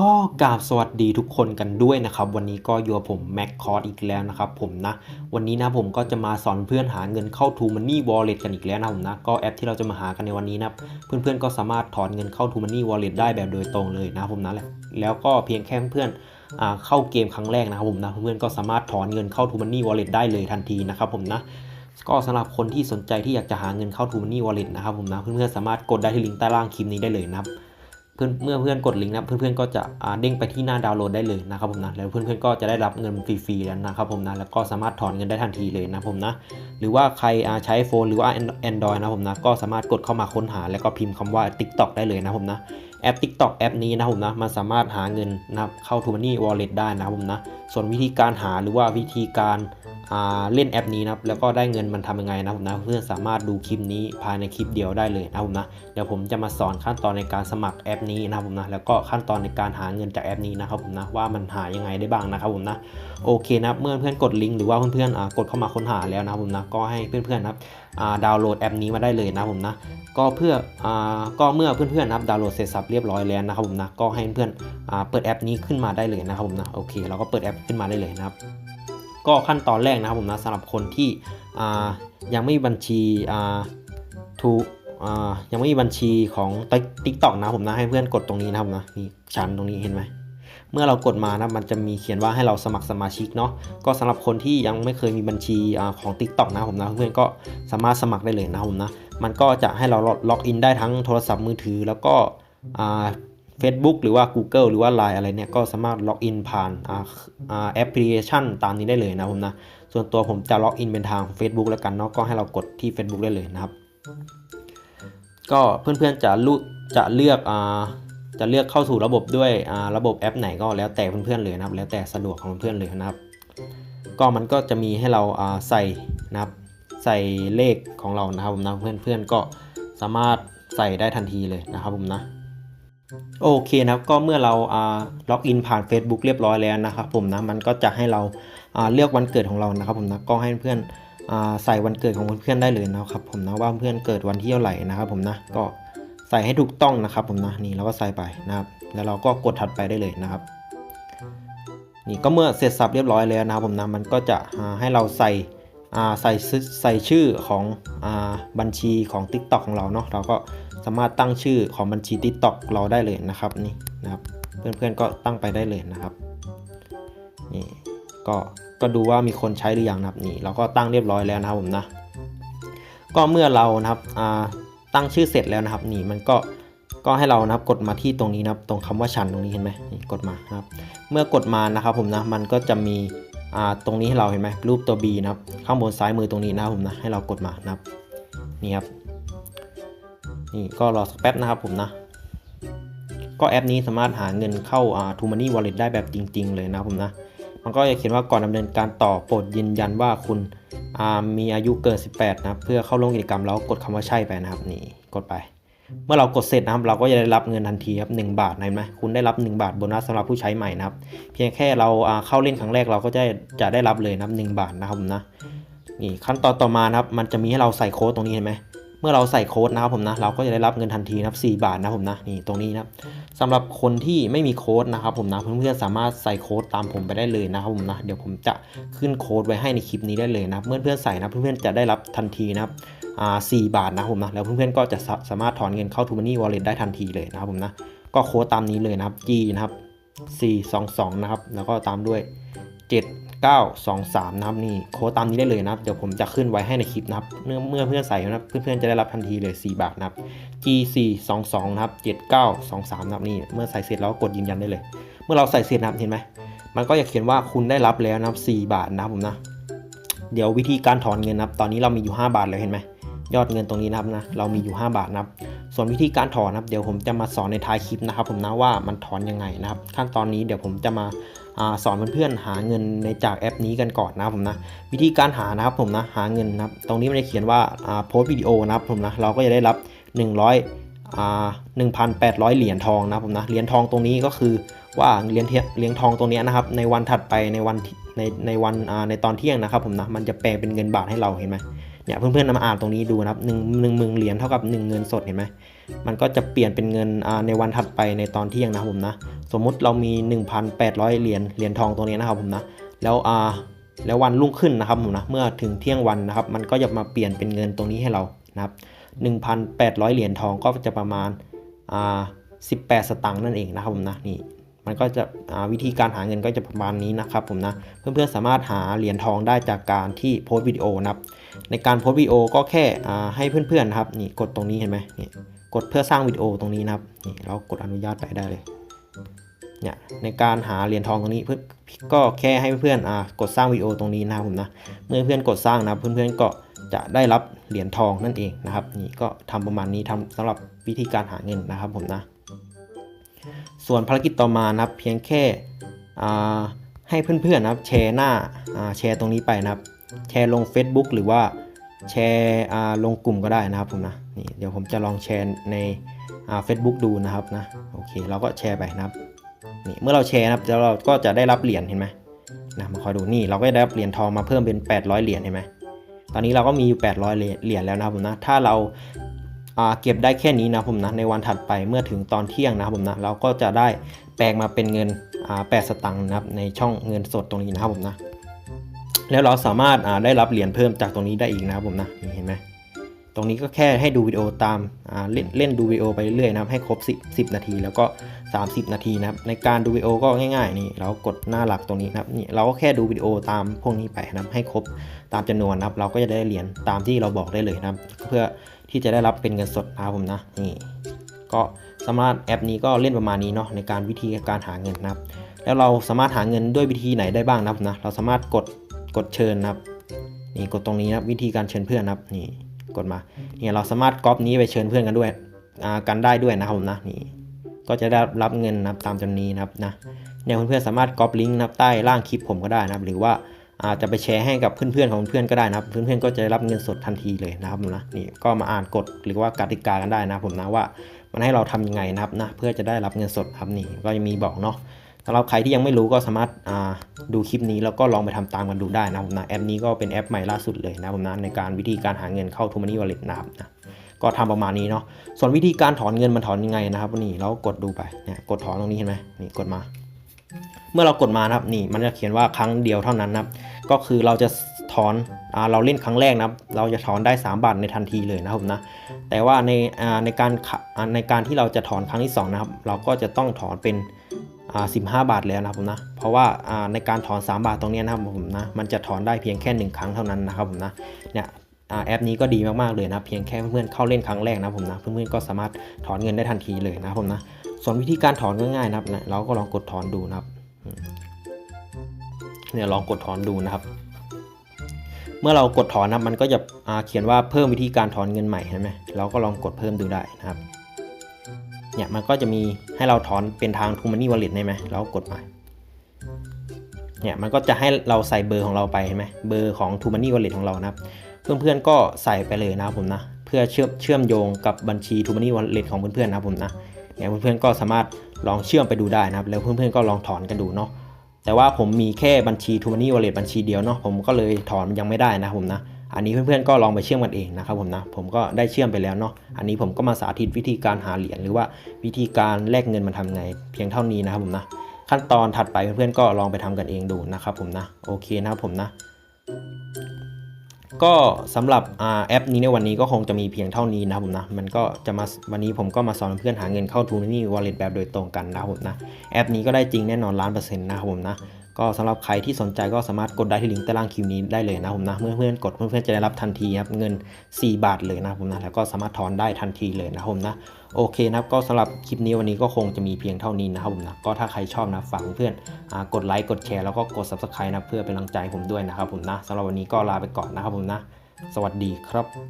ก็กราบสวัสดีทุกคนกันด้วยนะครับ วันนี้ก็อยู่กับผมแม็กคอร์ดอีกแล้วนะครับผมนะ วันนี้นะผมก็จะมาสอนเพื่อนหาเงินเข้า t ูมันนี่วอลเล็ตกันอีกแล้วนะผมนะ ก็แอปที่เราจะมาหากันในวันนี้นะเพื่อนๆก็สามารถถอนเงินเข้า t ูมันนี่วอลเล็ตได้แบบโดยตรงเลยนะผมนะแล้วก็เพียงแค่เพื่อนอเข้าเกมครั้งแรกนะครับผมนะเพื่อนๆก็สามารถถอนเงินเข้า t ูมันนี่วอลเล็ตได้เลยทันทีนะครับผมนะก็สำหรับคนที่สนใจที่อยากจะหาเงินเข้า t ูมันนี่วอลเล็ตนะครับผมนะเพื่อนๆสามารถกดได้ที่ลิงก์ใต้ล่างคลิปนี้ได้เลยนะครับ เมื่อเพื่อนกดลิงก์นะเพื่อนๆก็จะเด้งไปที่หน้าดาวน์โหลดได้เลยนะครับผมนะแล้วเพื่อนๆก็จะได้รับเงินฟรีๆแล้วนะครับผมนะแล้วก็สามารถถอนเงินได้ทันทีเลยนะผมนะหรือว่าใครใช้โฟนหรือว่า Android นะผมนะก็สามารถกดเข้ามาค้นหา แล้วก็พิมพ์คำว่า TikTok ได้เลยนะผมนะ แอป TikTok แอปนี้นะผมนะมันสามารถหาเงินนะครับเข้า t ูมันนี่วอลเล็ตได้นะผมนะส่วนวิธีการหาหรือว่าวิธีการอ่าเล่นแอปนี้นะครับแล้วก็ได้เงินมันทำยังไงนะผมนะเพื่อนสามารถดูคลิปนี้ภายในคลิปเดียวได้เลยนะผมนะเดี๋ยวผมจะมาสอนขั้นตอนในการสมัครแอปนี้นะครับผมนะแล้วก็ขั้นตอนในการหาเงินจากแอปนี้นะครับผมนะว่ามันหายังไงได้บ้างนะครับผมนะโอเคนะเมื่อเพื่อนกดลิงก์หรือว่าเพื่อนๆอ่ากดเข้ามาค้นหาแล้วนะผมนะก็ให้เพื่อนๆนะครับ ดาวน์โหลดแอปนี้มาได้เลยนะผมนะก็เพื่ออ่าก็เมื่อเพื่อนๆนะครับดาวน์โหลดเสร็จสับเรียบร้อยแล้วนะครับผมนะก็ให้เพื่อนๆอ่าเปิดแอปนี้ขึ้นมาได้เลยนะครับผมนะโอเคเราก็เปิดแอปขึ้นมาได้เลยนะครับ ก็ขั้นตอนแรกนะครับผมนะสำหรับคนที่อ่ายังไม่มีบัญชีอ่าทูอ่ายังไม่มีบัญชีของติ๊กต็อกนะผมนะให้เพื่อนกดตรงนี้นะครับนะนี่ชั้นตรงนี้เห็นไหม เมื่อเรากดมานะมันจะมีเขียนว่าให้เราสมัครสมาชิกเนาะก็สำหรับคนที่ยังไม่เคยมีบัญชีอของ TikTok นะผมนะเพื่อนๆก็สามารถสมัครได้เลยนะผมนะมันก็จะให้เราล็อกอินได้ทั้งโทรศัพท์มือถือ แล้วก็อ่า Facebook หรือว่า Google หรือว่า Line อะไรเนี่ยก็สามารถล็อกอินผ่านแอปพลิเคชันตามนี้ได้เลยนะผมนะส่วนตัวผมจะล็อกอินเป็นทาง Facebook แล้วกันเนาะก็ให้เรากดที่ Facebook ได้เลยนะครับ ก็เพื่อนๆจะลุจะเลือกอ่า จะเลือกเข้าสู่ระบบด้วยระบบแอปไหนก็แล้วแต่เพื่อนๆเลยนะครับ แล้วแต่สะดวกของเพื่อนเลยนะครับ ก็มันก็จะมีให้เราใส่นะครับใส่เลขของเรานะครับผมนะเพื่อนๆก็สามารถใส่ได้ทันทีเลยนะครับผมนะโอเคนะครับก็เมื่อเราล็อกอินผ่าน Facebook เรียบร้อยแล้วนะครับผมนะมันก็จะให้เราเลือกวันเกิดของเรานะครับผมนะก็ให้เพื่อนใส่วันเกิดของเพื่อนๆได้เลยนะครับผมนะว่าเพื่อนเกิดวันที่เท่าไหร่นะครับผมนะก็ ใส่ให้ถูกต้องนะครับผมนะนี่เราก็ใส่ไปนะครับ แล้วเราก็กดถัดไปได้เลยนะครับ นี่ก็เมื่อเสร็จสับเรียบร้อยแล้วนะครับผมนะมันก็จะให้เราใส่ใส่ใส่ชื่อของอบัญชีของ TikTok ของเราเนาะเราก็สามารถตั้งชื่อของบัญชี TikTok เราได้เลยนะครับนี่นะครับเพื่อนๆก็ตั้งไปได้เลยนะครับนี่ก็ก็ดูว่ามีคนใช้หรือยังนะครับนี่เราก็ตั้งเรียบร้อยแล้วนะครับผมนะก็เมื่อเรานะครับอ่า ตั้งชื่อเสร็จแล้วนะครับนี่มันก็ก็ให้เรานะครับกดมาที่ตรงนี้นะครับตรงคำว่าชันตรงนี้เห็นไหมนี่กดมานะครับ เมื่อกดมานะครับผมนะมันก็จะมีอ่าตรงนี้ให้เราเห็นไหมรูปตัว B นะครับ ข้างบนซ้ายมือตรงนี้นะครับผมนะให้เรากดมานะครับนี่ครับนี่ก็รอสักแป๊บนะครับผมนะ ก็แอปนี้สามารถหาเงินเข้าอ่า t ูมันนี่วอลเล็ตได้แบบจริง ๆ เลยนะครับผมนะ มันก็จะเขียนว่าก่อนดำเนินการต่อโปรดยืนยันว่าคุณมีอายุเกิน 18 นะครับ เพื่อเข้าร่วมกิจกรรมแล้วกดคำว่าใช่ไปนะครับนี่กดไป เมื่อเรากดเสร็จนะครับ เราก็จะได้รับเงินทันทีครับ1บาทเห็นไหมคุณได้รับ 1 บาทโบนัสสำหรับผู้ใช้ใหม่นะครับ เพียงแค่เราเข้าเล่นครั้งแรกเราก็จะจะได้รับเลยนะครับ1บาทนะครับนะนี่ขั้นตอนต่อมานะครับ มันจะมีให้เราใส่โค้ดตรงนี้เห็นไหม เมื่อเราใส่โค้ดนะครับผมนะเราก็จะได้รับเงินทันทีนะครับ4บาทนะผมนะนี่ตรงนี้นะสำหรับคนที่ไม่มีโค้ดนะครับผมนะเพื่อนๆสามารถใส่โค้ดตามผมไปได้เลยนะครับผมนะเดี๋ยวผมจะขึ้นโค้ดไว้ให้ในคลิปนี้ได้เลยนะเมื่อเพื่อนๆใส่นะเพื่อนๆจะได้รับทันทีนะครับอ่า4บาทนะผมนะแล้วเพื่อนๆก็จะสามารถถอนเงินเข้า t ูมันนี่วอลเล็ตได้ทันทีเลยนะครับผมนะก็โค้ดตามนี้เลยนะครับ G นะครับ422 นะครับ แล้วก็ตามด้วย 7 9 2 3นะครับนี่โค้ดตามนี้ได้เลยนะครับเดี๋ยวผมจะขึ้นไว้ให้ในคลิปนะครับเมื่อเมื่อเพื่อนใส่นะครับเพื่อนๆจะได้รับทันทีเลย 4 บาทนะครับ G 4 2 2 นะครับ7 9 2 3นะครับนี่เมื่อใส่เสร็จแล้วก็กดยืนยันได้เลย เมื่อเราใส่เสร็จนะครับเห็นไหมมันก็จะเขียนว่าคุณได้รับแล้วนะครับ4บาทนะครับผมนะเดี๋ยววิธีการถอนเงินนะครับ ตอนนี้เรามีอยู่ 5 บาทเลยเห็นไหมยอดเงินตรงนี้นะครับนะเรามีอยู่ 5 บาทนะครับ ส่วนวิธีการถอนนะครับ เดี๋ยวผมจะมาสอนในท้ายคลิปนะครับ ผมนะว่ามันถอนยังไงนะครับ ขั้นตอนนี้เดี๋ยวผมจะมา อสอนเพื่อนๆหาเงินในจากแอปนี้กันก่อนนะผมนะ วิธีการหานะครับผมนะหาเงินนะครับตรงนี้มันจะเขียนว่าโพสต์วิดีโอนะครับผมนะเราก็จะได้รับ 100อ่า1,800 เหรียญทองนะผมนะเหรียญทองตรงนี้ก็คือว่าเหรียญเหรียญทองตรงนี้นะครับในวันถัดไปในวันในในวันอ่าในตอนเที่ยงนะครับผมนะมันจะแปลงเป็นเงินบาทให้เราเห็นไหม เนี่ยเพื่อนๆนำมาอ่านตรงนี้ดูนะครับหนึ่งหนึ่งหมื่นเหรียญเท่ากับหนึ่งเงินสดเห็นไหมมันก็จะเปลี่ยนเป็นเงินในวันถัดไปในตอนเที่ยงนะครับผมนะ สมมุติเรามี 1,800 เหรียญเหรียญทองตรงนี้นะครับผมนะ แล้วอ่าแล้ววันรุ่งขึ้นนะครับผมนะ เมื่อถึงเที่ยงวันนะครับ มันก็จะมาเปลี่ยนเป็นเงินตรงนี้ให้เรานะครับ 1,800 เหรียญทองก็จะประมาณอ่า18 สตางค์นั่นเองนะครับผมนะนี่ มันก็จะวิธีการหาเงินก็จะประมาณนี้นะครับผมนะเพื่อนๆสามารถหาเหรียญทองได้จากการที่โพสต์วิดีโอนะครับในการโพสต์วิดีโอก็แค่ให้เพื่อนๆนะครับนี่กดตรงนี้เห็นไหมนี่กดเพื่อสร้างวิดีโอตรงนี้นะครับนี่เรากดอนุญาตไปได้เลยเนี่ยในการหาเหรียญทองตรงนี้เพื่อนก็แค่ให้เพื่อนๆอ่ากดสร้างวิดีโอตรงนี้นะครับผมนะเมื่อเพื่อนกดสร้างนะเพื่อนๆก็จะได้รับเหรียญทองนั่นเองนะครับนี่ก็ทำประมาณนี้ทำสำหรับวิธีการหาเงินนะครับผมนะ ส่วนภารกิจต่อมานะครับเพียงแค่ให้เพื่อนๆนะครับแชร์หน้าแชร์ตรงนี้ไปนะครับ แชร์ลง Facebook หรือว่าแชร์ลงกลุ่มก็ได้นะครับผมนะนี่เดี๋ยวผมจะลองแชร์ในเฟซบุ๊กดูนะครับนะโอเคเราก็แชร์ไปนะครับนี่เมื่อเราแชร์นะครับเราก็จะได้รับเหรียญเห็นไหมนะมาคอยดูนี่เราก็ได้รับเหรียญทองมาเพิ่มเป็น 800 เหรียญเห็นไหมตอนนี้เราก็มีอยู่ 800 เหรียญแล้วนะครับผมนะถ้าเรา เก็บได้แค่นี้นะผมนะในวันถัดไปเมื่อถึงตอนเที่ยงนะครับผมนะเราก็จะได้แปลงมาเป็นเงินอ่า8สตังค์นะครับในช่องเงินสดตรงนี้นะครับผมนะแล้วเราสามารถได้รับเหรียญเพิ่มจากตรงนี้ได้อีกนะครับผมนะเห็นไหมตรงนี้ก็แค่ให้ดูวิดีโอตามาเล่นเล่นดูวิดีโอไปเรื่อยนะครับให้ครบ 10 10 นาที แล้วก็ 30 นาทีนะครับในการดูวิดีโอก็ง่ายๆนี่เรากดหน้าหลักตรงนี้นะครับนี่เราก็แค่ดูวิดีโอตามพวกนี้ไปนะครับให้ครบตามจำนวนนะครับเราก็จะได้เหรียญตามที่เราบอกได้เลยนะครับเพื่อ ที่จะได้รับเป็นเงินสดนะครับผมนะนี่ก็สำหรับแอปนี้ก็เล่นประมาณนี้เนาะในการวิธีการหาเงินนะครับ แล้วเราสามารถหาเงินด้วยวิธีไหนได้บ้างนะครับนะเราสามารถกดกดเชิญนะครับนี่กดตรงนี้นะวิธีการเชิญเพื่อนนะครับนี่กดมาเนี่ยเราสามารถก๊อปนี้ไปเชิญเพื่อนกันด้วยอ่ากันได้ด้วยนะครับผมนะนี่ก็จะได้รับเงินนะครับตามจำนวนนี้นะครับนะเนี่ยเพื่อนๆสามารถก๊อปลิงก์นะครับใต้ล่างคลิปผมก็ได้นะครับ หรือว่า อาจจะไปแชร์ให้กับเพื่อนๆของเพื่อนก็ได้นะครับ เพื่อนๆก็จะรับเงินสดทันทีเลยนะครับผมนะนี่ก็มาอ่านกฎหรือว่ากติกากันได้นะผมนะว่ามันให้เราทำยังไงนะครับนะเพื่อจะได้รับเงินสดครับนี่ก็จะมีบอกเนาะสำหรับใครที่ยังไม่รู้ก็สามารถดูคลิปนี้แล้วก็ลองไปทำตามกันดูได้นะผมนะแอปนี้ก็เป็นแอปใหม่ล่าสุดเลยนะผมนะในการวิธีการหาเงินเข้า t ูมานี่วอลเล็ตนะครับนะก็ทำประมาณนี้เนาะส่วนวิธีการถอนเงินมันถอนยังไงนะครับนี่เรากดดูไปเนี่ยกดถอนตรงนี้เห็นไหมนี่กดมา เมื่อเรากดมานะครับนี่มันจะเขียนว่าครั้งเดียวเท่านั้นนะครับ ก็คือเราจะถอนอเราเล่นครั้งแรกนะครับ เราจะถอนได้ 3 บาทในทันทีเลยนะครับผมนะ แต่ว่าในในการในการที่เราจะถอนครั้งที่สองนะครับ เราก็จะต้องถอนเป็นอ่าสิบาทแล้วนะครับผมนะ เพราะว่าในการถอน 3 บาทตรงนี้นะครับผมนะ มันจะถอนได้เพียงแค่ 1 ครั้งเท่านั้นนะครับผมนะ เนี่ยแอปนี้ก็ดีมากๆเลยนะ เพียงแค่เพื่อนๆเข้าเล่นครั้งแรกนะผมนะ เพื่อนๆก็สามารถถอนเงินได้ทันทีเลยนะผมนะ ส่วนวิธีการถอนก็ง่ายนะครับนะเราก็ลองกดถอนดูนะครับ เนี่ยลองกดถอนดูนะครับ เมื่อเรากดถอนนะมันก็จะเขียนว่าเพิ่มวิธีการถอนเงินใหม่เห็นไหมเราก็ลองกดเพิ่มดูได้นะครับ เนี่ยมันก็จะมีให้เราถอนเป็นทาง t ู Money Wallet ได้ไหมเราก็กดมาเนี่ยมันก็จะให้เราใส่เบอร์ของเราไปเห็นไหมเบอร์ของ t ู Money Wallet ของเรานะครับ เพื่อนๆก็ใส่ไปเลยนะครับผมนะ เพื่อเชื่อมเชื่อมโยงกับบัญชี t ู Money Wallet ของเพื่อนๆนะครับผมนะเนี่ยเพื่อนๆก็สามารถลองเชื่อมไปดูได้นะครับ แล้วเพื่อนๆก็ลองถอนกันดูเนาะ แต่ว่าผมมีแค่บัญชีทูมานี่วอลเล็ตบัญชีเดียวเนาะผมก็เลยถอนยังไม่ได้นะผมนะอันนี้เพื่อนๆก็ลองไปเชื่อมกันเองนะครับผมนะผมก็ได้เชื่อมไปแล้วเนาะอันนี้ผมก็มาสาธิตวิธีการหาเหรียญหรือว่าวิธีการแลกเงินมันทำไง เพียงเท่านี้นะครับผมนะขั้นตอนถัดไปเพื่อนๆก็ลองไปทำกันเองดูนะครับผมนะโอเคนะครับผมนะ ก็สำหรับอแอปนี้ในวันนี้ก็คงจะมีเพียงเท่านี้นะผมนะ มันก็จะมาวันนี้ผมก็มาสอนเพื่อนหาเงินเข้า t ู Money Wallet แบบโดยตรงกันนะผมนะ แอปนี้ก็ได้จริงแน่นอนล้านเปอร์เซ็นต์นะผมนะ ก็สำหรับใครที่สนใจก็สามารถกดได้ที่ลิงก์ใต้ล่างคลิปนี้ได้เลยนะผมนะเมื่อเพื่อนๆกดเพื่อนๆจะได้รับทันทีครับเงิน 4 บาทเลยนะผมนะแล้วก็สามารถถอนได้ทันทีเลยนะผมนะโอเคนะครับก็สำหรับคลิปนี้วันนี้ก็คงจะมีเพียงเท่านี้นะครับผมนะก็ถ้าใครชอบนะฝากเพื่อนๆกดไลค์กดแชร์แล้วก็กด subscribe นะเพื่อเป็นกำลังใจผมด้วยนะครับผมนะสำหรับวันนี้ก็ลาไปก่อนนะครับผมนะ สวัสดีครับ